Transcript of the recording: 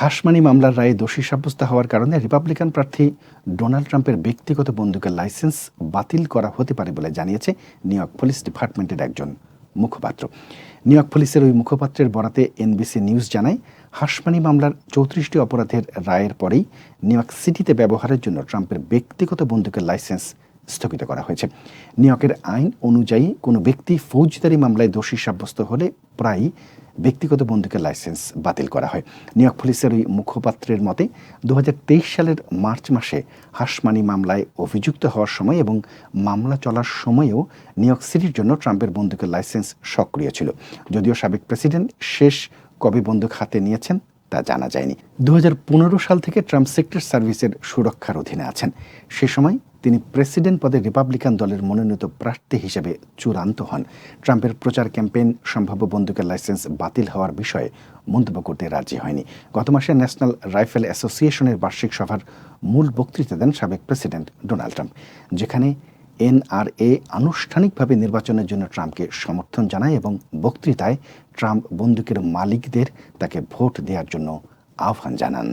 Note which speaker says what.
Speaker 1: হাসমানি মামলার রায়ে দোষী সাব্যস্ত হওয়ার কারণে রিপাবলিকান প্রার্থী ডোনাল্ড ট্রাম্পের ব্যক্তিগত বন্দুকের লাইসেন্স বাতিল করা হতে পারে বলে জানিয়েছে নিউ ইয়র্ক পুলিশ ডিপার্টমেন্টের একজন মুখপাত্র। নিউ ইয়র্ক পুলিশের ওই মুখপাত্রের বরাতে এনবিসি নিউজ জানায়, হাসমানি মামলার চৌত্রিশটি অপরাধের রায়ের পরেই নিউ ইয়র্ক সিটিতে ব্যবহারের জন্য ট্রাম্পের ব্যক্তিগত বন্দুকের লাইসেন্স স্থগিত করা হয়েছে। নিউ ইয়র্কের আইন অনুযায়ী কোনো ব্যক্তি ফৌজদারি মামলায় দোষী সাব্যস্ত হলে প্রায়ই ব্যক্তিগত বন্দুকের লাইসেন্স বাতিল করা হয়। নিউ ইয়র্ক পুলিশের ওই মুখপাত্রের মতে, দুহাজার তেইশ সালের মার্চ মাসে হাসমানি মামলায় অভিযুক্ত হওয়ার সময় এবং মামলা চলার সময়েও নিউ ইয়র্ক সিটির জন্য ট্রাম্পের বন্দুকের লাইসেন্স সক্রিয় ছিল। যদিও সাবেক প্রেসিডেন্ট শেষ কবে বন্দুক হাতে নিয়েছেন তা জানা যায়নি। দু হাজার পনেরো সাল থেকে ট্রাম্প সেক্টর সার্ভিসের সুরক্ষার অধীনে আছেন। সে সময় তিনি প্রেসিডেন্ট পদে রিপাবলিকান দলের মনোনীত প্রার্থী হিসেবে চূড়ান্ত হন। ট্রাম্পের প্রচার ক্যাম্পেইন সম্ভাব্য বন্দুকের লাইসেন্স বাতিল হওয়ার বিষয়ে মন্তব্য করতে রাজি হয়নি। গত মাসে ন্যাশনাল রাইফেল অ্যাসোসিয়েশনের বার্ষিক সভার মূল বক্তৃতা দেন সাবেক প্রেসিডেন্ট ডোনাল্ড ট্রাম্প, যেখানে এনআরএ আনুষ্ঠানিকভাবে নির্বাচনের জন্য ট্রাম্পকে সমর্থন জানায় এবং বক্তৃতায় ট্রাম্প বন্দুকের মালিকদের তাকে ভোট দেওয়ার জন্য আহ্বান জানান।